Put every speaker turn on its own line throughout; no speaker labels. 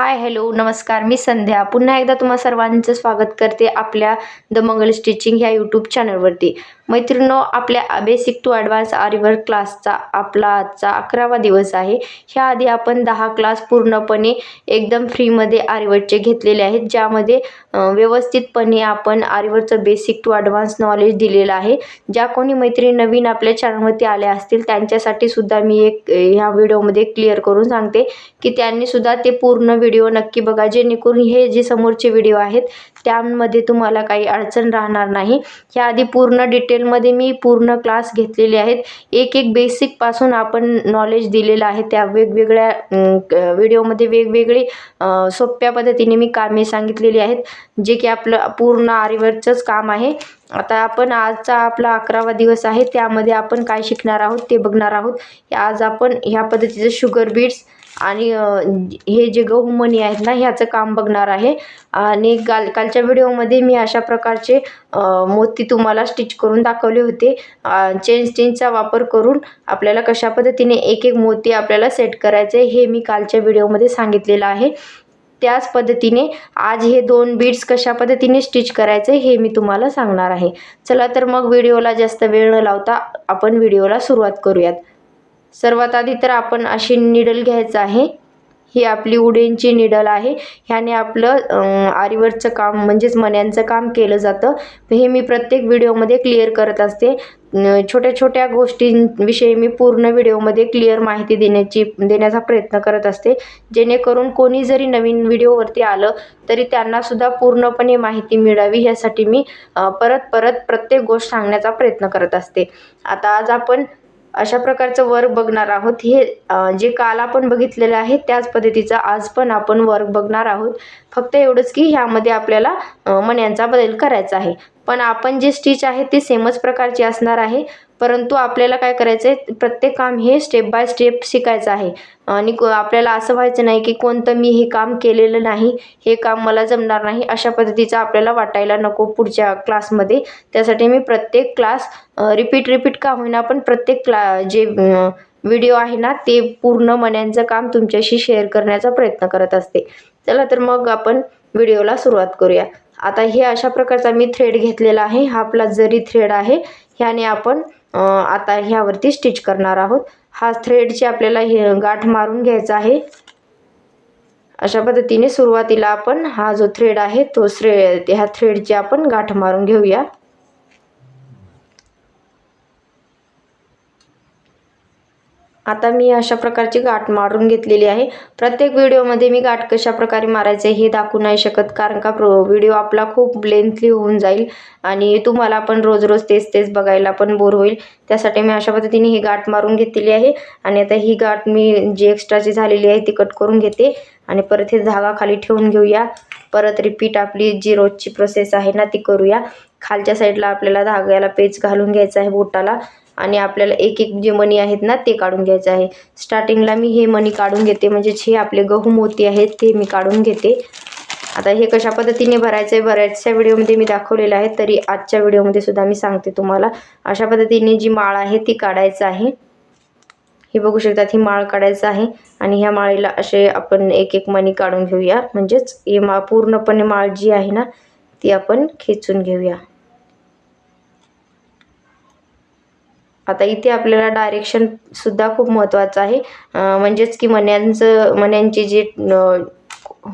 Hi hello नमस्कार मी संध्या. पुन्हा एकदा तुम्हा सर्वांचं स्वागत करते आपल्या द मंगल स्टिचिंग ह्या यूट्यूब चॅनलवरती. मैत्रिणो आपल्या बेसिक टू ॲडव्हान्स आरिवर क्लासचा आपला आजचा अकरावा दिवस आहे. ह्याआधी आपण दहा क्लास पूर्णपणे एकदम फ्रीमध्ये आरिवरचे घेतलेले आहेत ज्यामध्ये व्यवस्थितपणे आपण आरिवरचं बेसिक टू ॲडव्हान्स नॉलेज दिलेलं आहे. ज्या कोणी मैत्रिणी नवीन आपल्या चॅनलवरती आल्या असतील त्यांच्यासाठी सुद्धा मी एक ह्या व्हिडिओमध्ये क्लिअर करून सांगते की त्यांनी सुद्धा ते पूर्ण व्हिडिओ व्हिडिओ नक्की बघा. जेणेकरून हे जे समोरचे व्हिडिओ आहेत त्यामध्ये तुम्हाला काही अडचण राहणार नाही. ह्याआधी पूर्ण डिटेलमध्ये मी पूर्ण क्लास घेतलेले आहेत. एक एक बेसिकपासून आपण नॉलेज दिलेलं आहे. त्या वेगवेगळ्या व्हिडिओमध्ये वेगवेगळी सोप्या पद्धतीने मी कामे सांगितलेली आहेत. जे की आपलं पूर्ण आरीवरचंच काम आहे. आता आपण आजचा आपला अकरावा दिवस आहे. त्यामध्ये आपण काय शिकणार आहोत ते बघणार आहोत. आज आपण ह्या पद्धतीचं शुगर बीट्स आणि हे जे गहू मणी आहेत ना ह्याचं काम बघणार आहे. आणि काल कालच्या व्हिडिओमध्ये मी अशा प्रकारचे मोती तुम्हाला स्टिच करून दाखवले होते. चेन स्टिचचा वापर करून आपल्याला कशा पद्धतीने एक एक मोती आपल्याला सेट करायचे हे मी कालच्या व्हिडिओमध्ये सांगितलेलं आहे. त्याच पद्धतीने आज हे दोन बीड्स कशा पद्धतीने स्टिच करायचे हे मी तुम्हाला सांगणार आहे. चला तर मग व्हिडिओला जास्त वेळ न लावता आपण व्हिडिओला सुरुवात करूयात. सर्वात आधी तर आपण अशी निडल घ्यायचं आहे. ही आपली उडेनची निडल आहे. ह्याने आपलं आरीवरचं काम म्हणजेच मण्यांचं काम केलं जातं. हे मी प्रत्येक व्हिडिओमध्ये क्लिअर करत असते. छोट्या छोट्या गोष्टींविषयी मी पूर्ण व्हिडिओमध्ये क्लिअर माहिती देण्याची देण्याचा प्रयत्न करत असते. जेणेकरून कोणी जरी नवीन व्हिडिओवरती आलं तरी त्यांनासुद्धा पूर्णपणे माहिती मिळावी ह्यासाठी मी परत परत प्रत्येक गोष्ट सांगण्याचा प्रयत्न करत असते. आता आज आपण अशा प्रकारचं वर्क बघणार आहोत. हे जे काल आपण बघितलेलं आहे त्याच पद्धतीचं आज पण आपण वर्क बघणार आहोत. फक्त एवढंच की ह्यामध्ये आपल्याला मण्यांचा बदल करायचा आहे. पण आपण जे स्टिच आहे ते सेमच प्रकारचे असणार आहे. परंतु आपल्याला काय करायचं आहे प्रत्येक काम हे स्टेप बाय स्टेप शिकायचं आहे. आणि आपल्याला असं व्हायचं नाही की कोणतं मी हे काम केलेलं नाही हे काम मला जमणार नाही अशा पद्धतीचं आपल्याला वाटायला नको पुढच्या क्लासमध्ये त्यासाठी मी प्रत्येक क्लास रिपीट रिपीट का होईना पण प्रत्येक क्ला जे व्हिडिओ आहे ना ते पूर्ण मण्यांचं काम तुमच्याशी शेअर करण्याचा प्रयत्न करत असते. चला तर मग आपण व्हिडिओला सुरुवात करूया. आता हे अशा प्रकारचा मी थ्रेड घेतलेला आहे. हा आपला जरी थ्रेड आहे ह्याने आपण आता ह्यावरती स्टिच करणार आहोत. हा थ्रेडची आपल्याला हे गाठ मारून घ्यायचा आहे अशा पद्धतीने सुरुवातीला आपण हा जो थ्रेड आहे तो श्रे ह्या थ्रेडची आपण गाठ मारून घेऊया. आता मी अशा प्रकारची गाठ मारून घेतलेली आहे. प्रत्येक व्हिडिओमध्ये मी गाठ कशा प्रकारे मारायचे हे दाखवू नाही शकत कारण का प्रो व्हिडिओ आपला खूप लेंथली होऊन जाईल आणि तुम्हाला पण रोज रोज तेच तेच बघायला पण बोर होईल. त्यासाठी मी अशा पद्धतीने ही गाठ मारून घेतलेली आहे आणि आता ही गाठ मी जी एक्स्ट्राची झालेली आहे ती कट करून घेते आणि परत हे धागा खाली ठेवून घेऊया. परत रिपीट आपली जी रोजची प्रोसेस आहे ना ती करूया. खालच्या साईडला आपल्याला धाग्याला पेच घालून घ्यायचा आहे बोटाला. आणि आपल्याला एक एक जे मणी आहेत ना ते काढून घ्यायचं आहे. स्टार्टिंगला मी हे मणी काढून घेते म्हणजेच हे आपले गहू मोती आहेत ते मी काढून घेते. आता हे कशा पद्धतीने भरायचं आहे बऱ्याचशा व्हिडिओमध्ये मी दाखवलेलं आहे तरी आजच्या व्हिडिओमध्ये सुद्धा मी सांगते तुम्हाला. अशा पद्धतीने जी माळ आहे ती काढायचं आहे. हे बघू शकतात ही माळ काढायचं आहे. आणि ह्या माळीला असे आपण एक एक मणी काढून घेऊया. म्हणजेच हे मा पूर्णपणे माळ जी आहे ना ती आपण खेचून घेऊया. आता इथे आपल्याला डायरेक्शन सुद्धा खूप महत्त्वाचं आहे. म्हणजेच की मण्यांचं मण्यांचे जे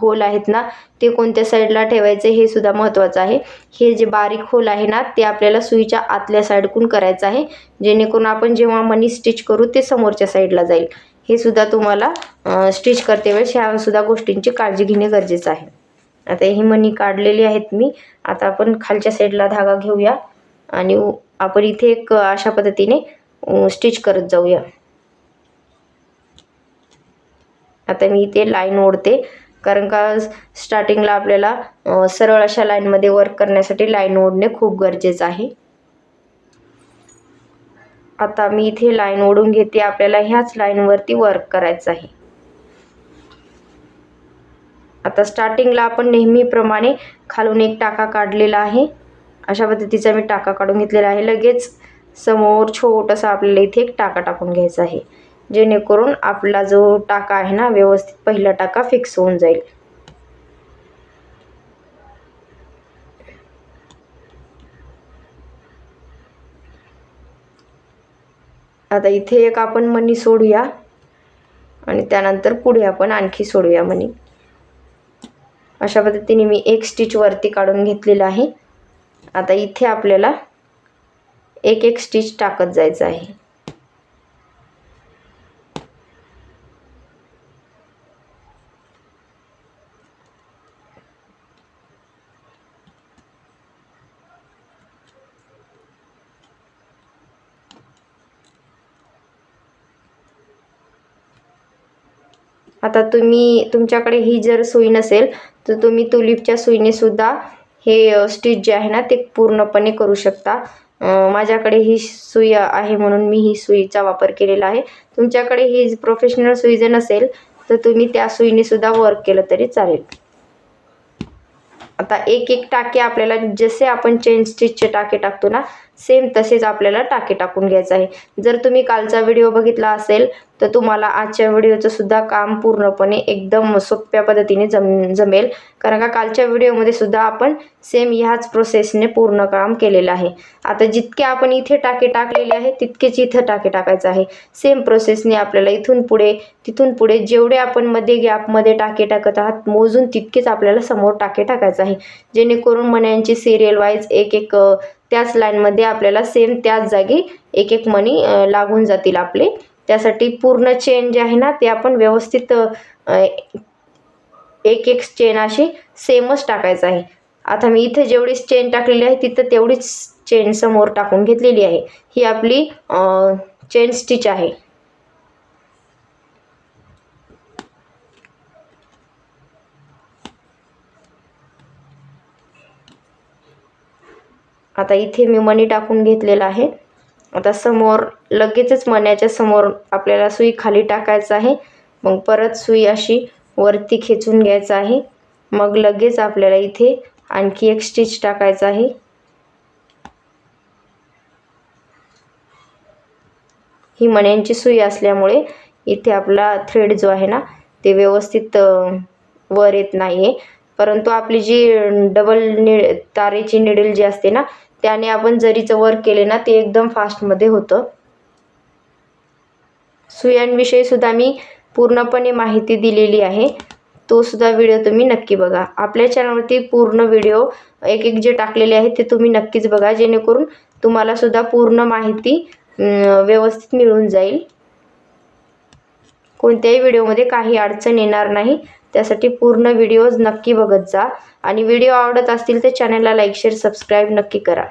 होल आहेत ना ते कोणत्या साईडला ठेवायचे हे सुद्धा महत्त्वाचं आहे. हे जे बारीक होल आहे ना ते आपल्याला सुईच्या आतल्या साईडकून करायचं आहे. जेणेकरून आपण जेव्हा मनी स्टिच करू ते समोरच्या साईडला जाईल. हे सुद्धा तुम्हाला स्टिच करते वेळेस ह्या सुद्धा गोष्टींची काळजी घेणे गरजेचं आहे. आता ही मणी काढलेली आहेत मी. आता आपण खालच्या साईडला धागा घेऊया आणि आपण इथे एक अशा पद्धतीने स्टिच करत जाऊया. आता मी इथे लाईन ओढते. कारण का स्टार्टिंगला आपल्याला सरळ अशा लाईनमध्ये वर्क करण्यासाठी लाईन ओढणे खूप गरजेचं आहे. आता मी इथे लाईन ओढून घेते. आपल्याला ह्याच लाईनवरती वर्क करायचं आहे. आता स्टार्टिंगला आपण नेहमीप्रमाणे खालून एक टाका काढलेला आहे. अशा पद्धतीचा मी टाका काढून घेतलेला आहे. लगेच समोर छोटंसं आपल्याला इथे एक टाका टाकून घ्यायचा आहे. जेणेकरून आपला जो टाका आहे ना व्यवस्थित पहिला टाका फिक्स होऊन जाईल. आता इथे एक आपण मणी सोडूया आणि त्यानंतर पुढे आपण आणखी सोडूया मणी अशा पद्धतीने मी एक स्टिच वरती काढून घेतलेलं आहे. आता इथे आपल्याला एक एक स्टिच टाकत जायचं आहे. आता तुम्ही तुमच्याकडे ही जर सुई नसेल तर तुम्ही तुलिपच्या सुईने सुद्धा हे स्टिच जे आहे ना ते पूर्णपणे करू शकता. माझ्याकडे ही सुई आहे म्हणून मी ही सुईचा वापर केलेला आहे. तुमच्याकडे ही प्रोफेशनल सुई जर नसेल तर तुम्ही त्या सुईने सुद्धा वर्क केलं तरी चालेल. आता एक एक टाके आपल्याला जसे आपण चेन स्टिचचे टाके टाकतो ना सेम तसेच आपल्याला टाके टाकून घ्यायचं आहे. जर तुम्ही कालचा व्हिडिओ बघितला असेल तर तुम्हाला आजच्या व्हिडिओचं सुद्धा काम पूर्णपणे एकदम सोप्या पद्धतीने जम जमेल. कारण का कालच्या व्हिडिओमध्ये सुद्धा आपण सेम ह्याच प्रोसेसने पूर्ण काम केलेलं आहे. आता जितके आपण इथे टाके टाकलेले आहे तितकेच इथं टाके टाकायचं आहे. सेम प्रोसेसने आपल्याला इथून पुढे तिथून पुढे जेवढे आपण मध्ये गॅपमध्ये टाके टाकत आहात मोजून तितकेच आपल्याला समोर टाके टाकायचं आहे. जेणेकरून मण्यांची सिरियल वाईज एक एक त्याच लाईनमध्ये आपल्याला सेम त्याच जागी एक एक मणी लागून जातील आपले. त्यासाठी पूर्ण चेन जे आहे ना ते आपण व्यवस्थित एक एक चेन अशी सेमच टाकायचं आहे. आता मी इथे जेवढी चेन टाकलेली आहे तिथं तेवढीच चेन समोर टाकून घेतलेली आहे. ही आपली चेन स्टिच आहे. आता इथे मी मणी टाकून घेतलेला आहे. आता समोर लगेचच मण्याच्या समोर आपल्याला सुई खाली टाकायचं आहे. मग परत सुई अशी वरती खेचून घ्यायचं आहे. मग लगेच आपल्याला इथे आणखी एक स्टिच टाकायचं आहे. ही मण्यांची सुई असल्यामुळे इथे आपला थ्रेड जो आहे ना ते व्यवस्थित वर येत नाही आहे परंतु आपली जी डबल नि तारेची निडल जी असते ना त्याने आपण जरीचं वर्क केले ना ते एकदम फास्टमध्ये होतं. सुयांविषयी सुद्धा मी पूर्णपणे माहिती दिलेली आहे. तो सुद्धा व्हिडिओ तुम्ही नक्की बघा. आपल्या चॅनलवरती पूर्ण व्हिडिओ एक एक जे टाकलेले आहेत ते तुम्ही नक्कीच बघा. जेणेकरून तुम्हाला सुद्धा पूर्ण माहिती व्यवस्थित मिळून जाईल. कोणत्याही व्हिडिओमध्ये काही अडचण येणार नाही. त्यासाठी पूर्ण व्हिडिओज नक्की बघत जा. आणि व्हिडिओ आवडत असतील तर चॅनलला लाईक शेअर सबस्क्राईब नक्की करा.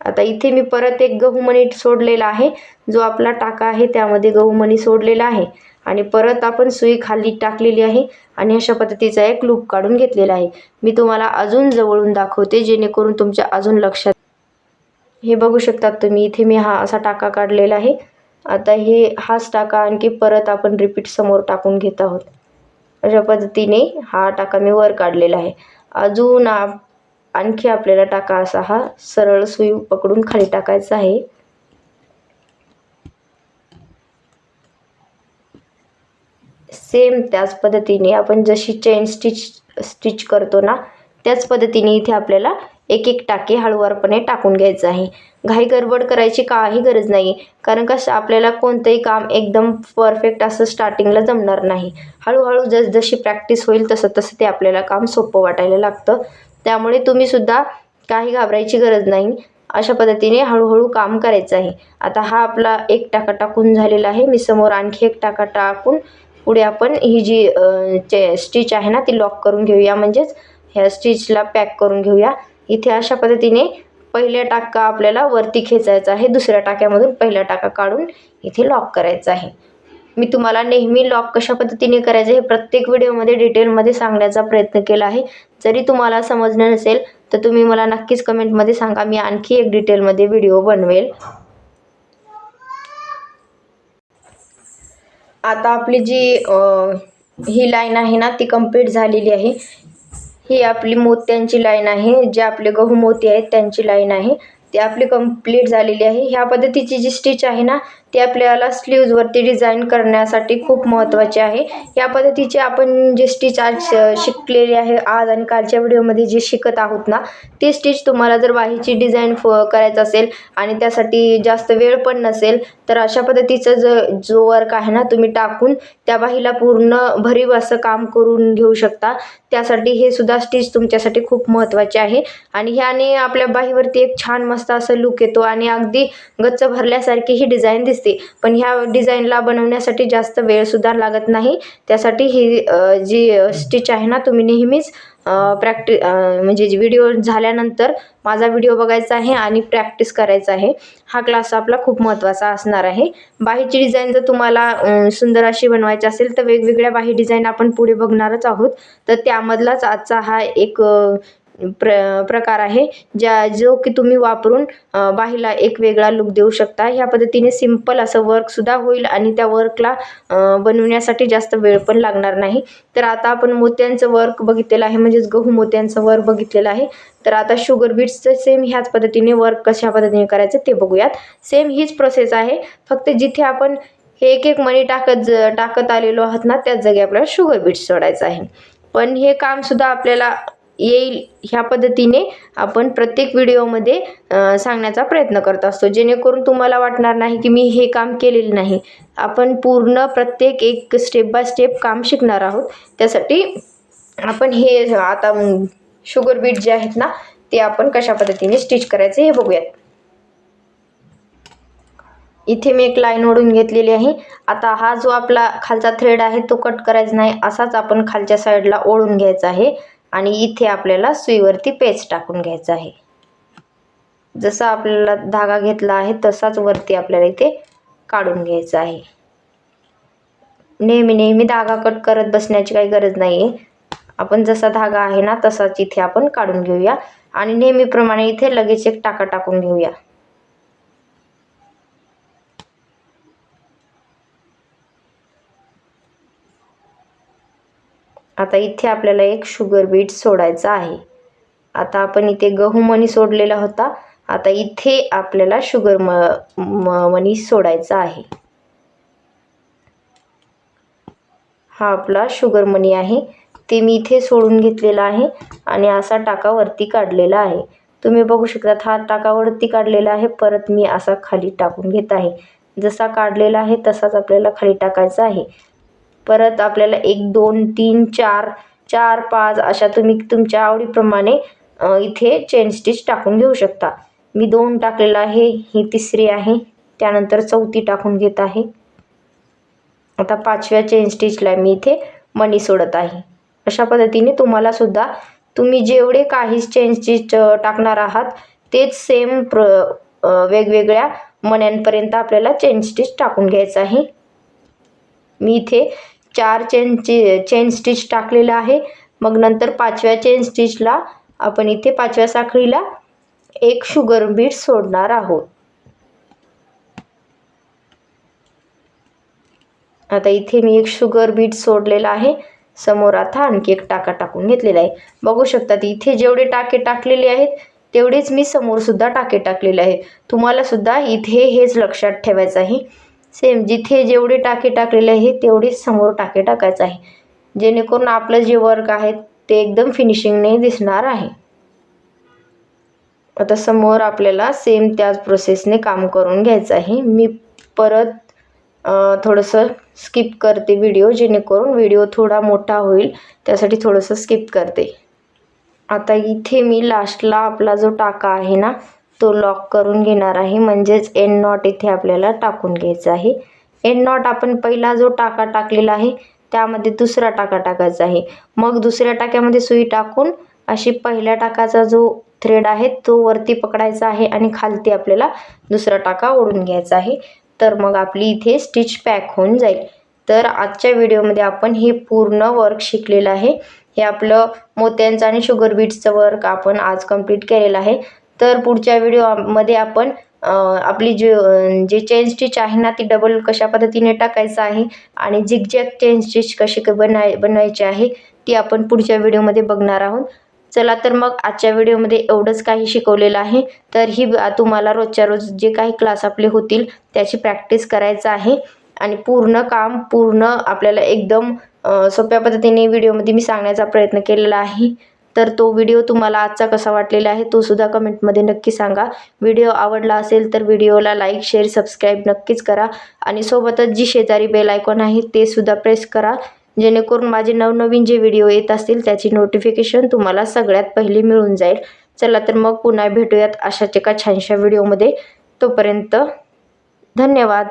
आता इथे मी परत एक गहूमणी सोडलेला आहे. जो आपला टाका आहे त्यामध्ये गहूमणी सोडलेला आहे. आणि परत आपण सुई खाली टाकलेली आहे आणि अशा पद्धतीचा एक लूप काढून घेतलेला आहे. मी तुम्हाला अजून जवळून दाखवते जेणेकरून तुमच्या अजून लक्षात हे बघू शकतात तुम्ही इथे मी हा असा टाका काढलेला आहे. आता हे हाच टाका आणखी परत आपण रिपीट समोर टाकून घेत आहोत. अशा पद्धतीने हा टाका मी वर काढलेला आहे. अजून आणखी आपल्याला टाका असा हा सरळ सुई पकडून खाली टाकायचा आहे. सेम त्याच पद्धतीने आपण जशी चेन स्टिच स्टिच करतो ना त्याच पद्धतीने इथे आपल्याला एक एक टाके हळूवारपणे टाकून घ्यायचं आहे. घाई गडबड करायची काही गरज नाही कारण कसं आपल्याला कोणतंही काम एकदम परफेक्ट असं स्टार्टिंगला जमणार नाही. हळूहळू जसजशी प्रॅक्टिस होईल तसं तसं ते आपल्याला काम सोपं वाटायला लागतं. त्यामुळे तुम्हीसुद्धा काही घाबरायची गरज नाही. अशा पद्धतीने हळूहळू काम करायचं आहे. आता हा आपला एक टाका टाकून झालेला आहे. मी समोर आणखी एक टाका टाकून पुढे आपण ही जी चे स्टिच आहे ना ती लॉक करून घेऊया. म्हणजेच ह्या स्टिचला पॅक करून घेऊया. इथे अशा पद्धतीने पहिल्या टाका आपल्याला वरती खेचायचा आहे. दुसऱ्या टाक्यामधून पहिला टाका काढून इथे लॉक करायचा आहे. मी तुम्हाला नेहमी लॉक कशा पद्धतीने करायचं हे प्रत्येक व्हिडिओमध्ये डिटेलमध्ये सांगण्याचा प्रयत्न केला आहे. जरी तुम्हाला समजणं नसेल तर तुम्ही मला नक्कीच कमेंटमध्ये सांगा. मी आणखी एक डिटेलमध्ये व्हिडिओ बनवेल. आता आपली जी ही लाईन आहे ना ती कंप्लीट झालेली आहे. ही आपली मोत्यांची लाईन आहे. जे आपले गहू मोती आहेत त्यांची लाईन आहे. ती आपली कंप्लीट झालेली आहे. ह्या पद्धतीची जी स्टिच आहे ना ते आपल्याला स्लीव्जवरती डिझाईन करण्यासाठी खूप महत्त्वाचे आहे. या पद्धतीचे आपण जे स्टिच आज शिकलेली शिकलेले आहे आज आणि कालच्या व्हिडिओमध्ये जे शिकत आहोत ना ती स्टिच तुम्हाला जर बाहीची डिझाईन फ करायचं असेल आणि त्यासाठी जास्त वेळ पण नसेल तर अशा पद्धतीचं ज जो वर्क आहे ना तुम्ही टाकून त्या बाहीला पूर्ण भरीव असं काम करून घेऊ शकता. त्यासाठी हे सुद्धा स्टिच तुमच्यासाठी खूप महत्त्वाचे आहे. आणि ह्याने आपल्या बाहीवरती एक छान मस्त असं लुक येतो आणि अगदी गच्च भरल्यासारखी ही डिझाईन दिसते. पण ह्या डिझाईनला बनवण्यासाठी जास्त वेळसुद्धा लागत नाही. त्यासाठी ही जी स्टिच आहे ना तुम्ही नेहमीच प्रॅक्टि म्हणजे व्हिडिओ झाल्यानंतर माझा व्हिडिओ बघायचा आहे आणि प्रॅक्टिस करायचा आहे. हा क्लास आपला खूप महत्त्वाचा असणार आहे. बाहीची डिझाईन जर तुम्हाला सुंदर अशी बनवायची असेल तर वेगवेगळ्या बाही डिझाईन आपण पुढे बघणारच आहोत. तर त्यामधलाच आजचा हा एक प्र प्रकार आहे ज्या जो की तुम्ही वापरून अ, बाहीला एक वेगळा लुक देऊ शकता. ह्या पद्धतीने सिंपल असं वर्कसुद्धा होईल आणि त्या वर्कला बनवण्यासाठी जास्त वेळ पण लागणार नाही. तर आता आपण मोत्यांचं वर्क बघितलेलं आहे म्हणजेच गहू मोत्यांचं वर्क बघितलेलं आहे. तर आता शुगर बीट्सचं सेम ह्याच पद्धतीने वर्क कशा पद्धतीने करायचं ते बघूयात. सेम हीच प्रोसेस आहे फक्त जिथे आपण हे एक एक मणी टाकत ज टाकत आलेलो आहात ना त्याच जागी आपल्याला शुगर बीट्स सोडायचं आहे. पण हे कामसुद्धा आपल्याला येईल ह्या पद्धतीने आपण प्रत्येक व्हिडिओमध्ये सांगण्याचा प्रयत्न करत असतो. जेणेकरून तुम्हाला वाटणार नाही की मी हे काम केलेलं नाही. आपण पूर्ण प्रत्येक एक स्टेप बाय स्टेप काम शिकणार आहोत. त्यासाठी आपण हे आता शुगर बीट जे आहेत ना ते आपण कशा पद्धतीने स्टिच करायचे हे बघूयात. इथे मी एक लाईन ओढून घेतलेली आहे. आता हा जो आपला खालचा थ्रेड आहे तो कट करायचा नाही. असाच आपण खालच्या साईडला ओढून घ्यायचा आहे. आणि इथे आपल्याला सुईवरती पेच टाकून घ्यायचं आहे. जसा आपल्याला धागा घेतला आहे तसाच वरती आपल्याला इथे काढून घ्यायचा आहे. नेहमी नेहमी धागा कट करत बसण्याची काही गरज नाही आहे आपण जसा धागा आहे ना तसाच इथे आपण काढून घेऊया. आणि नेहमीप्रमाणे इथे लगेच एक टाका टाकून घेऊया. आता इथे आपल्याला एक शुगर बीट सोडायचा आहे. आता आपण इथे गहू मणी सोडलेला होता. आता इथे आपल्याला शुगर म म- मणी सोडायचा आहे. हा आपला शुगर मनी आहे. ते मी इथे सोडून घेतलेला आहे आणि असा टाका वरती काढलेला आहे. तुम्ही बघू शकता हा टाका वरती काढलेला आहे. परत मी असा खाली टाकून घेत आहे. जसा काढलेला आहे तसाच आपल्याला खाली टाकायचा आहे. परत आपल्याला एक दोन तीन चार चार पाच अशा तुम्ही तुमच्या आवडीप्रमाणे इथे चेन स्टिच टाकून घेऊ शकता. मी दोन टाकलेलं आहे ही तिसरी आहे त्यानंतर चौथी टाकून घेत आहे. आता पाचव्या चेन स्टिचला मी इथे मणी सोडत आहे. अशा पद्धतीने तुम्हाला सुद्धा तुम्ही जेवढे काही चेन स्टिच टाकणार आहात तेच सेम प्र वेगवेगळ्या मण्यांपर्यंत आपल्याला चेन स्टिच टाकून घ्यायचं आहे. मी इथे चार चेन चे चेन स्टिच टाकलेलं आहे. मग नंतर पाचव्या चेन स्टिचला आपण इथे पाचव्या साखळीला एक शुगर बीट सोडणार आहोत. आता इथे मी एक शुगर बीट सोडलेला आहे. समोर आता आणखी एक टाका टाकून घेतलेला आहे. बघू शकतात इथे जेवढे टाके टाकलेले आहेत तेवढेच मी समोर सुद्धा टाके टाकलेले आहे तुम्हाला सुद्धा इथे हेच लक्षात ठेवायचं आहे. सेम जिथे जेवढे टाके टाकलेले आहे तेवढेच समोर टाके टाकायचं आहे. जेणेकरून आपलं जे वर्क आहे ते एकदम फिनिशिंगने दिसणार आहे. आता समोर आपल्याला सेम त्याच प्रोसेसने काम करून घ्यायचं आहे. मी परत थोडंसं स्किप करते व्हिडिओ जेणेकरून व्हिडिओ थोडा मोठा होईल. त्यासाठी थोडंसं स्किप करते. आता इथे मी लास्टला आपला जो टाका आहे ना तो लॉक करून घेणार आहे. म्हणजेच एन नॉट इथे आपल्याला टाकून घ्यायचा आहे. एन नॉट आपण पहिला जो टाका टाकलेला आहे त्यामध्ये दुसरा टाका टाकायचा आहे. मग दुसऱ्या टाक्यामध्ये सुई टाकून अशी पहिल्या टाकाचा जो थ्रेड आहे तो वरती पकडायचा आहे आणि खालती आपल्याला दुसरा टाका ओढून घ्यायचा आहे. तर मग आपली इथे स्टिच पॅक होऊन जाईल. तर आजच्या व्हिडिओमध्ये आपण हे पूर्ण वर्क शिकलेलं आहे. हे आपलं मोत्यांचं आणि शुगर बीट्सचं वर्क आपण आज कंप्लीट केलेलं आहे. तर पुढच्या व्हिडिओमध्ये आपण आपली जे जे चेन स्टिच आहे ना ती डबल कशा पद्धतीने टाकायचं आहे आणि झिगझॅग चेन स्टिच कशी बनाय बनवायची आहे ती आपण पुढच्या व्हिडिओमध्ये बघणार आहोत. चला तर मग आजच्या व्हिडिओमध्ये एवढंच काही शिकवलेलं आहे. तर ही तुम्हाला रोजच्या रोज जे काही क्लास आपले होतील त्याची प्रॅक्टिस करायचं आहे. आणि पूर्ण काम पूर्ण आपल्याला एकदम सोप्या पद्धतीने व्हिडिओमध्ये मी सांगण्याचा प्रयत्न केलेला आहे. तर तो व्हिडिओ तुम्हाला आजचा कसा वाटलेला आहे तो सुद्धा कमेंटमध्ये नक्की सांगा. व्हिडिओ आवडला असेल तर व्हिडिओला लाईक शेअर सबस्क्राईब नक्कीच करा. आणि सोबतच जी शेजारी बेल आयकॉन आहे ते सुद्धा प्रेस करा. जेणेकरून माझे नवनवीन जे व्हिडिओ येत असतील त्याची नोटिफिकेशन तुम्हाला सगळ्यात पहिली मिळून जाईल. चला तर मग पुन्हा भेटूयात अशाच एका छानशा व्हिडिओमध्ये तोपर्यंत धन्यवाद.